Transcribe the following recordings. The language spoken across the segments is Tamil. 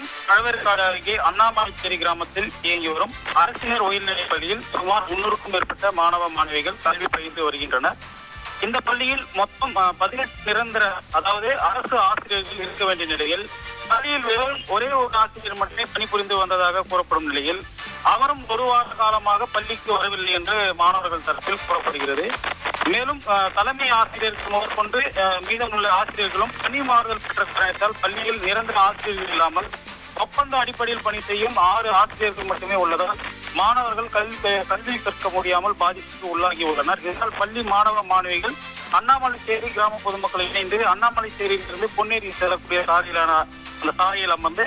மாவட்டம் பழவேற்காடு அருகே அண்ணாமலைச்சேரி கிராமத்தில் இயங்கி வரும் அரசினர் உயர்நிலைப் பள்ளியில் சுமார் முன்னூறுக்கும் மேற்பட்ட மாணவ மாணவிகள் கல்வி பயின்று வருகின்றனர். இந்த பள்ளியில் மொத்தம் பதினெட்டு நிரந்தர அதாவது அரசு ஆசிரியர்கள் இருக்க வேண்டிய நிலையில் பள்ளியில் வெறும் ஒரே ஒரு ஆசிரியர் மட்டுமே பணிபுரிந்து வந்ததாக கூறப்படும் நிலையில் அவரும் ஒரு வார காலமாக பள்ளிக்கு வரவில்லை என்று மாணவர்கள் தரப்பில் கூறப்படுகிறது. மேலும் தலைமை ஆசிரியருக்கு முதற்கொண்டு மீதமுள்ள ஆசிரியர்களும் பணி மாறுதல் பெற்ற காரணத்தால் பள்ளியில் நிரந்தர ஆசிரியர்கள் இல்லாமல் ஒப்பந்த அடிப்படையில் பணி செய்யும் ஆறு ஆசிரியர்கள் மட்டுமே உள்ளதால் மாணவர்கள் கல்வி கல்வி கற்க முடியாமல் பாதிப்புக்கு உள்ளாகி உள்ளனர். இதனால் பள்ளி மாணவ மாணவிகள் அண்ணாமலைச்சேரி கிராம பொதுமக்கள் இணைந்து அண்ணாமலைச்சேரியிலிருந்து பொன்னேரி செல்லக்கூடிய சாலையிலான அந்த சாலையில் அமர்ந்து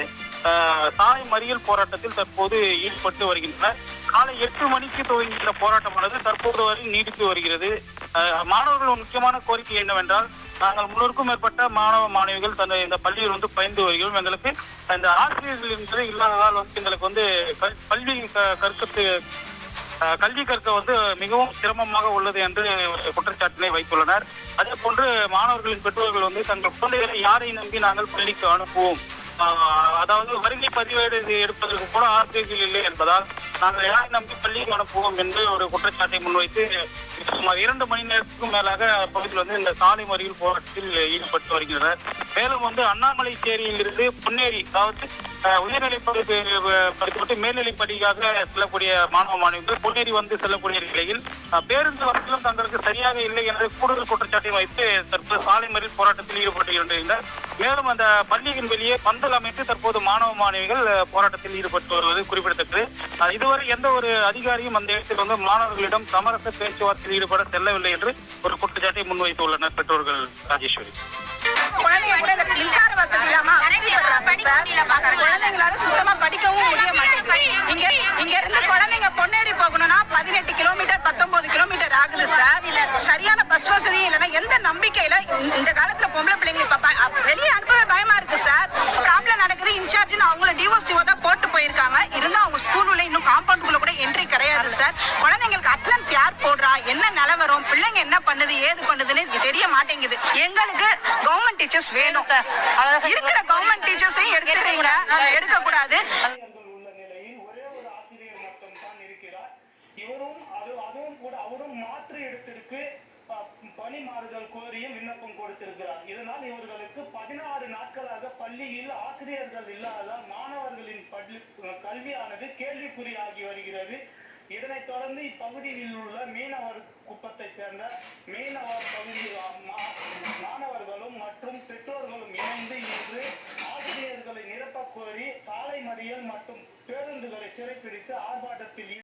சாலை மறியல் போராட்டத்தில் தற்போது ஈடுபட்டு வருகின்றனர். காலை எட்டு மணிக்கு துவங்கிய போராட்டமானது தற்போது வரை நீடித்து வருகிறது. மாணவர்கள் முக்கியமான கோரிக்கை என்னவென்றால் நாங்கள் முன்னூறுக்கும் மேற்பட்ட மாணவ மாணவிகள் தந்த இந்த பள்ளியில் வந்து பயந்து வருகிறோம். எங்களுக்கு அந்த ஆசிரியர்கள் என்பது இல்லாததால் வந்து எங்களுக்கு வந்து கல்வி க- கற்கத்து கல்வி கற்க வந்து மிகவும் சிரமமாக உள்ளது என்று குற்றச்சாட்டினை வைத்துள்ளனர். அதே போன்று மாணவர்களின் பெற்றோர்கள் வந்து தங்கள் குழந்தைகளை யாரை நம்பி நாங்கள் பள்ளிக்கு அனுப்புவோம்? அதாவது வருகை பதிவேடு எடுப்பதற்கு கூட ஆர்ஜிகள் இல்லை என்பதால் நாங்கள் யாரை நம்பி பள்ளிக்கு அனுப்புவோம் என்று ஒரு குற்றச்சாட்டை முன்வைத்து சுமார் இரண்டு மணி நேரத்துக்கும் மேலாக பகுதியில் வந்து இந்த சாலை மறியல் போராட்டத்தில் ஈடுபட்டு வருகின்றனர். மேலும் வந்து அண்ணாமலைச்சேரியில் இருந்து பொன்னேரி அதாவது உயர்நிலை படிப்பு படித்துவிட்டு மேல்நிலை படிக்காக செல்லக்கூடிய மாணவ மாணவிகள் பொன்னேரி வந்து செல்லக்கூடிய நிலையில் பேருந்து வசதியும் தங்களுக்கு சரியாக இல்லை என்ற கூடுதல் குற்றச்சாட்டை வைத்து தற்போது சாலை மறியல் போராட்டத்தில் ஈடுபட்டுகின்றனர் மேலும் அந்த பள்ளியின் வெளியே பந்தல் அமைத்து தற்போது மாணவ மாணவிகள் போராட்டத்தில் ஈடுபட்டு வருவது குறிப்பிடத்தக்கது. இதுவரை எந்த ஒரு அதிகாரியும் அந்த இடத்தில் வந்து மாணவர்களிடம் சமரச பேச்சுவார்த்தையில் ஈடுபட செல்லவில்லை என்று ஒரு குற்றச்சாட்டை முன்வைத்துள்ளனர் பெற்றோர்கள் ராஜேஸ்வரி. மின்சார வசதி இல்லாம. குழந்தைங்களால சுத்தமா படிக்கவும் முடிய மாட்டேங்குது. இங்க இங்க இருந்து குழந்தைங்க பொன்னேரி போகணும்னா பதினெட்டு கிலோமீட்டர் பத்தொன்பது கிலோமீட்டர் ஆகுது சார். சரியான பஸ் வசதி இல்லைன்னா எந்த நம்பிக்கையில இந்த- காலத்துல பொம்பளை பிள்ளைங்க இப்ப வெளியே அனுப்பவே பயமா இருக்கு சார். ப்ராப்ளம் நடக்குது இன்சார்ஜ்னு அவங்கள டிவோசிஓ தான் போட்டு போயிருக்காங்க. இருந்தா அவங்க ஸ்கூல் உள்ள இன்னும் காம்பவுண்ட் குள்ள கூட என்ட்ரி கிடையாது சார். குழந்தைங்களுக்கு யார் போடுறா என்ன நிலவரம் பிள்ளைங்க என்ன பண்ணுது? ஏது பண்ணுதுன்னு தெரிய மாட்டேங்குது. எங்களுக்கு கவர்மெண்ட் டீச்சர்ஸ் வேணும். சார் இருக்கிற கவர்மெண்ட் டீச்சர்ஸையும் எடுத்துறீங்க எடுக்க கூடாது ஆசிரியர்கள் உள்ள நிலையில் ஒரே ஒரு ஆசிரியர் மட்டும் தான் இருக்கிறார் இவரும் அது அதுவும் கூட அவரும் மாற்று இடத்திற்கு அஹ், பணி மாறுதல் கோரியும் விண்ணப்பம் கொடுத்திருக்கிறார். இதனால் இவர்களுக்கு பதினாறு நாட்களாக பள்ளியில் ஆசிரியர்கள் இல்லாததால் மாணவர்களின் பள்ளி கல்வியானது கேள்விக்குறியாகி வருகிறது. இதனைத் தொடர்ந்து இப்பகுதியில் உள்ள மீனவர் குப்பத்தை சேர்ந்த மீனவர் பகுதி மா- மாணவர்களும் மற்றும் பெற்றோர்களும் இணைந்து இன்று ஆசிரியர்களை நிரப்பக் கோரி சாலை மறியல் மற்றும் பேருந்துகளை சிறைப்பிடித்து ஆர்ப்பாட்டத்தில்